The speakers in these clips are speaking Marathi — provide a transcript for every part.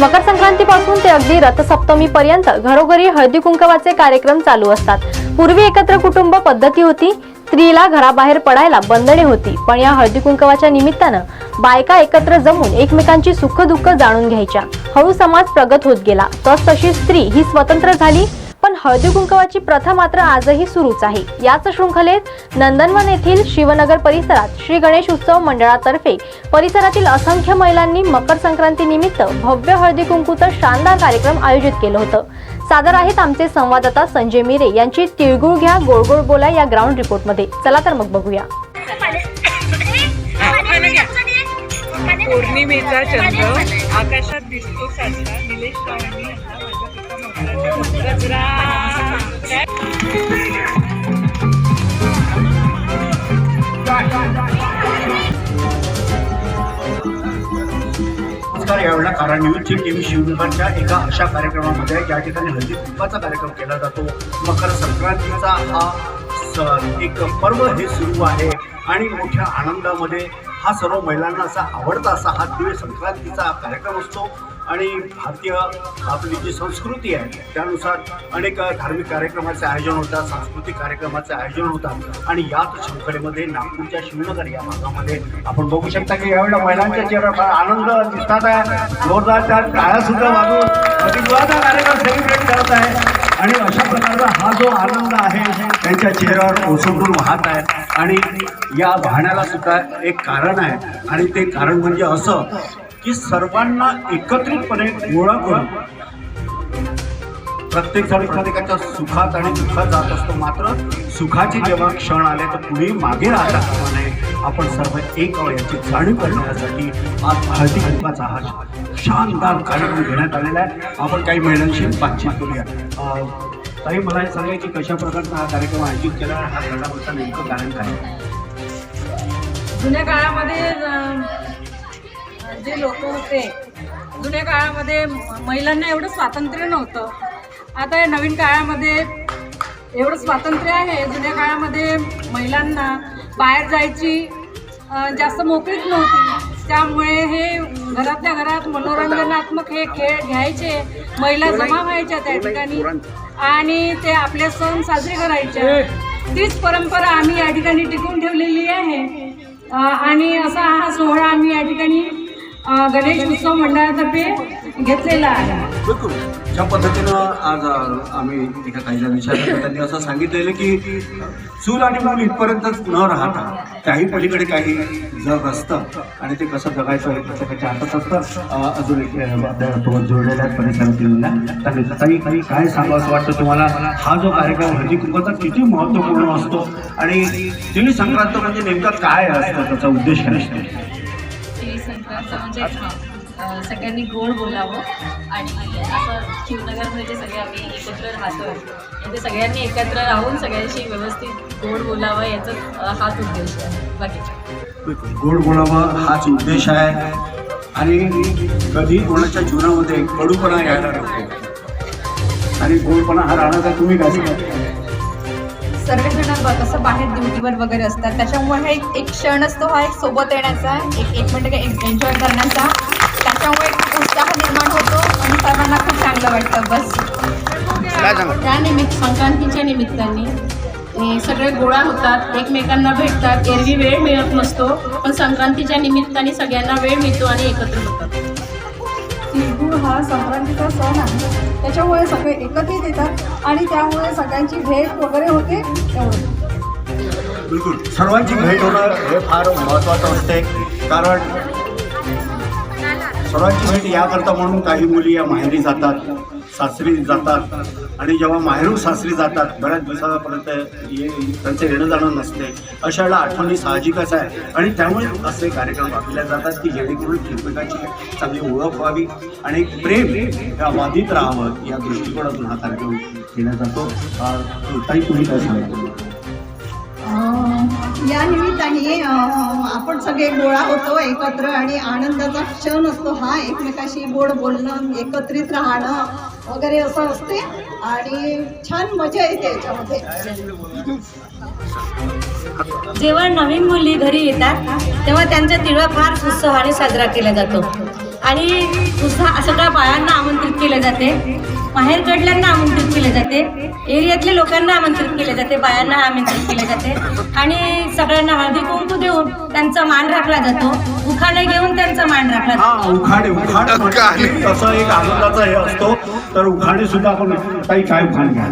मकर संक्रांतीपासून ते अगदी रथसप्तमी पर्यंत घरोघरी हळदी कुंकवाचे कार्यक्रम चालू असतात. पूर्वी एकत्र कुटुंब पद्धती होती. स्त्रीला घराबाहेर पडायला बंधने होती. पण या हळदी कुंकवाच्या निमित्तानं बायका एकत्र जमून एकमेकांची सुख दुःख जाणून घ्यायच्या. हळू समाज प्रगत होत गेला. तस तशी स्त्री ही स्वतंत्र झाली. हळदी कुंकवाची प्रथा मात्र आजही सुरूच आहे. याच शृंखलेत नंदनवन येथील शिवनगर परिसरात श्री गणेश उत्सव मंडळातर्फे परिसरातील असंख्य महिलांनी मकर संक्रांती निमित्त भव्य हळदी कुंकूचं शानदार कार्यक्रम आयोजित केलं होतं. सादर आहेत आमचे संवाददाता संजय मिरे यांची तिळगुळ घ्या गोळगोळ बोला या ग्राउंड रिपोर्टमध्ये चला तर मग बघूया. पौर्णिमेचा चंद्र आकाशात दिसतो साजरा. निलेश रावांनी आता माझ्या गजरा नमस्कार यावेळेला कारा न्यूजची टीम शिवनगरच्या एका अशा कार्यक्रमामध्ये ज्या ठिकाणी हळदी कुंभाचा कार्यक्रम केला जातो मकर संक्रांतीचा हा स- एक पर्व हे सुरू आहे. आणि मोठ्या आनंदामध्ये हा सर्व महिलांना असा आवडता असा हा तीळ संक्रांतीचा कार्यक्रम असतो. आणि भारतीय आपली जी संस्कृती आहे त्यानुसार अनेक धार्मिक कार्यक्रमाचे आयोजन होतात सांस्कृतिक कार्यक्रमाचे आयोजन होतात. आणि याच शृंखलेमध्ये नागपूरच्या शिवनगर या भागामध्ये आपण बघू शकता की यावेळेला महिलांच्या चेहरा फार आनंद दिसतात आहे. जोरदार त्या टाळ्या सुद्धा वाजवून अतिवाचा कार्यक्रम सेलिब्रेट करत आहे. आणि अशा प्रकारचा हा जो आनंद आहे त्यांच्या चेहऱ्यावर ओसंडून वाहत आहे. आणि या वाहण्याला सुद्धा एक कारण आहे. आणि ते कारण म्हणजे असं की सर्वांना एकत्रितपणे गोळा करून प्रत्येक जण प्रत्येकाच्या सुखात आणि दुःखात जात असतो. मात्र सुखाचे जेव्हा क्षण आले तर कुणी मागे राहता कामा नये. आपण सर्व एक याची जाणीव करण्यासाठी आज हळदी कुंकाचा हा शानदार कार्यक्रम घेण्यात आलेला आहे. आपण काही महिलांशी बातचीत करूया. काही ताई मला हे सांगा की कशा प्रकारचा हा कार्यक्रम आयोजित केला हा करण्यामागचं नेमकं कारण काय आहे? जुन्या काळामध्ये जे लोक होते जुन्या काळामध्ये म- महिलांना एवढं स्वातंत्र्य नव्हतं. आता या नवीन काळामध्ये एवढं स्वातंत्र्य आहे. जुन्या काळामध्ये महिलांना बाहेर जायची जास्त मोकळीक नव्हती. त्यामुळे हे घरातल्या घरात मनोरंजनात्मक हे खेळ घ्यायचे महिला जमा व्हायच्या त्या ठिकाणी. आणि ते आपले सण साजरे करायचे. तीच परंपरा आम्ही या ठिकाणी टिकवून ठेवलेली आहे. आणि असा हा सोहळा आम्ही या ठिकाणी गणेश उत्सव मंडळातर्फे घेतलेला आहे. बिलकुल. ज्या पद्धतीनं आज आम्ही एका काहीला विचारलं त्यांनी असं सांगितलेलं की चूल आणि मूल इथपर्यंतच न राहता त्याही पलीकडे काही जग असतं आणि ते कसं जगायचं हे प्रत्येकाच्या हातात असतं अजून एक अ, आपल्यासोबत जोडलेल्या आहेत परिसरातील काही काही काय सांगावं असं वाटतं तुम्हाला? हा जो कार्यक्रम हळदी कुंभाचा म्हणजे किती महत्त्वपूर्ण असतो. आणि तिळी संक्रांत म्हणजे नेमका काय असतं त्याचा उद्देश काय असतो? असं म्हणजे हां सगळ्यांनी गोड बोलावं. आणि असं शिवनगरमध्ये जे सगळे आम्ही एकत्र राहतो म्हणजे सगळ्यांनी एकत्र राहून सगळ्यांशी व्यवस्थित गोड बोलावं याचा हाच उद्देश आहे. बाकी गोड बोलावं हाच उद्देश आहे. आणि कधी कोणाच्या जीवनामध्ये कडूपणा यायला नको. आणि गोडपणा हा राहण्याचा तुम्ही काय सर्वजण ब- कसं बाहेर ड्युटीवर वगैरे असतात. त्याच्यामुळे हा एक एक क्षण असतो हा एक सोबत येण्याचा एक एक म्हणजे एन्जॉय करण्याचा. त्याच्यामुळे खूप उत्साह निर्माण होतो आणि सर्वांना खूप चांगलं वाटतं. बस. त्या निमित्त संक्रांतीच्या निमित्ताने हे सगळे गोळा होतात एकमेकांना भेटतात. एरवी वेळ मिळत नसतो पण संक्रांतीच्या निमित्ताने सगळ्यांना वेळ मिळतो आणि एकत्र होतात. तिळगुळ हा संक्रांतीचा सण आहे. त्याच्यामुळे सगळे एकत्रित येतात. आणि त्यामुळे सगळ्यांची भेट वगैरे होते. एवढं बिलकुल. सर्वांची भेट होणं हे फार महत्त्वाचं असते. कारण सर्वांची भेट याकरता म्हणून काही मुली या माहेरी जातात. सासरी जातात. आणि जेव्हा माहेरून सासरी जातात बऱ्याच दिवसापर्यंत ये त्यांचं येणं जाणं नसते. अशा वेळेला आठवणी साहजिकच आहे. आणि त्यामुळे असे कार्यक्रम राबविले जातात की जेणेकरून एकमेकांची चांगली ओळख व्हावी आणि प्रेम या वादित राहावं या दृष्टिकोनातून हा कार्यक्रम केला जातो. ताई तुम्ही काय सांगा या निमित्ताने आपण सगळे गोळा होतो एकत्र आणि आनंदाचा क्षण असतो हा. एकमेकाशी गोड बोलणं एकत्रित राहणं वगैरे असं असते. आणि छान मजा येते याच्यामध्ये. जेव्हा नवीन मुली घरी येतात तेव्हा त्यांचा तिळा फार उत्सवाने साजरा केला जातो. आणि उत्साह सगळ्या बायांना आमंत्रित केले जाते. माहेरकडल्यांना आमंत्रित केले जाते. एरियातल्या लोकांना आमंत्रित केले जाते. बायांना आमंत्रित केले जाते. आणि सगळ्यांना हळदी कुंकू देऊन त्यांचा मान राखला जातो. उखाणे घेऊन त्यांचा मान राखला हा जातो. उखाणे उखाण म्हणजे तसं एक आनंदाचा हे असतो. तर उखाणे सुद्धा आपण काही काय उखाण घ्या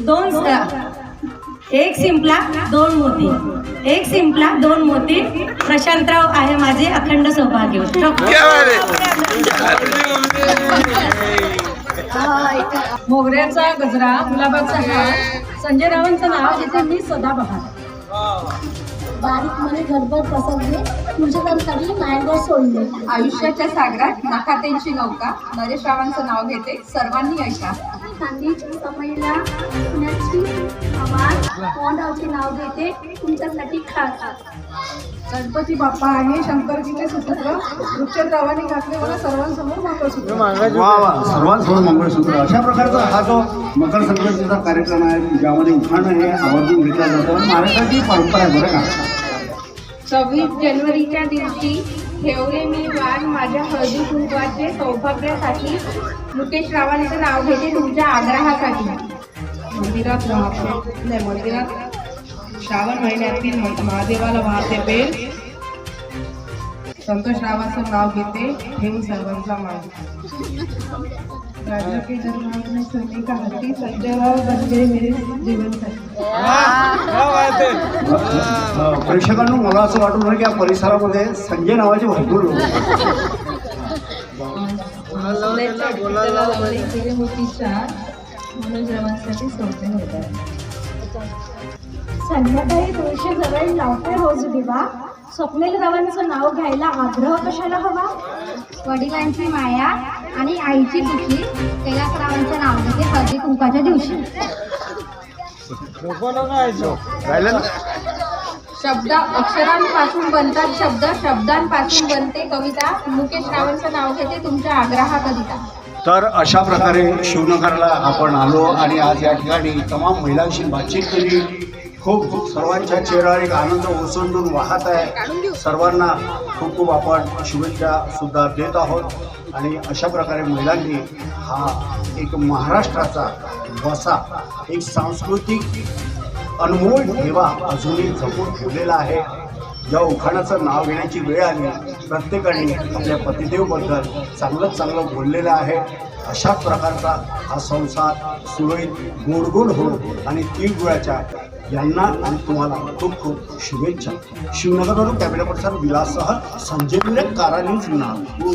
दोन एक शिंपला दोन मोती. एक शिंपला दोन मोती. प्रशांतराव आहे माझे अखंड सौभाग्य. मोगऱ्याचा गजरा गुलाबाचा हार संजय रावांचं नाव घेते मी सदाबहार बारीकमध्ये घरभर पसरले. तुझ्यासाठी मायंडवर सोडले. आयुष्याच्या सागरात नखातेंची नौका. नरेश रावांचं नाव घेते सर्वांनी ऐका. चांदीची समईला पुण्याची आवाज कोंडावचे नाव घेते तुमच्यासाठी खास. गणपती बाप्पा आहे शंकरजीचे सुपुत्र. वृक्षरावांनी घातले मला सर्वांसमोर मंगळसूत्र वा वा सर्वांसमोर मंगळसूत्र अशा प्रकारचा हा जो मकर संक्रांतीचा कार्यक्रम आहे ज्यामध्ये उखाणं हे आवर्जून घेतलं जातं. महाराष्ट्राची परंपरा आहे बरं का? सव्वीस जानेवारीच्या दिवशी ठेवले मी वाण माझ्या हळदी कुंकवाचे सौभाग्यासाठी. मुकेश रावांचं नाव घेते तुमच्या आग्रहासाठी. मंदिरात राहतो. नाही मंदिरात श्रावण महिन्यातील महादेवाला वाहते बेल. संतोष रावाचं नाव घेते ठेवून सर्वांचा मान राजा के दरबार में सोने का हाथी संजय बन गए मेरे जीवन साथी अ, प्रेक्षकांनो मला असं वाटून राहिलं की या परिसरामध्ये संजय नावाचे भरपूर लोक संध्याकाळी तुळशी जवळ लावते रोज दिवा. स्वप्नील रावांचं नाव घ्यायला आग्रह कशाला हवा? वडिलांची माया. आणि आईची खुशी कैलासरावांचं नाव घेते हळदी कुंकाच्या दिवशी. शब्द अक्षरांपासून बनतात शब्द शब्दांपासून बनते कविता. मुकेश रावांचं नाव घेते तुमच्या आग्रहाकरिता तर अशा प्रकारे शिवनगरला आपण आलो आणि आज या ठिकाणी तमाम महिलांशी बातचीत केली. खूप सर्वांच्या चेहऱ्यावर एक आनंद ओसंडून वाहत आहे. सर्वांना खूप खूप आपण शुभेच्छा सुद्धा देत आहोत. आणि अशा प्रकारे महिलांनी हा एक महाराष्ट्राचा वसा एक सांस्कृतिक अनमोल ठेवा अजूनही जपून ठेवलेला आहे. या उखाणाचं नाव घेण्याची वेळ आली. प्रत्येकाने आपल्या पतिदेवबद्दल चांगलं चांगलं बोललेलं आहे. अशाच प्रकारचा हा संसार सुरळीत गोडगोड हो आणि तिळगुळाच्या यांना आणि तुम्हाला खूप खूप शुभेच्छा. शिवनगरवरून कॅमेरा पर्सन विलाससह संजय मिरक कारालीज नागपूर.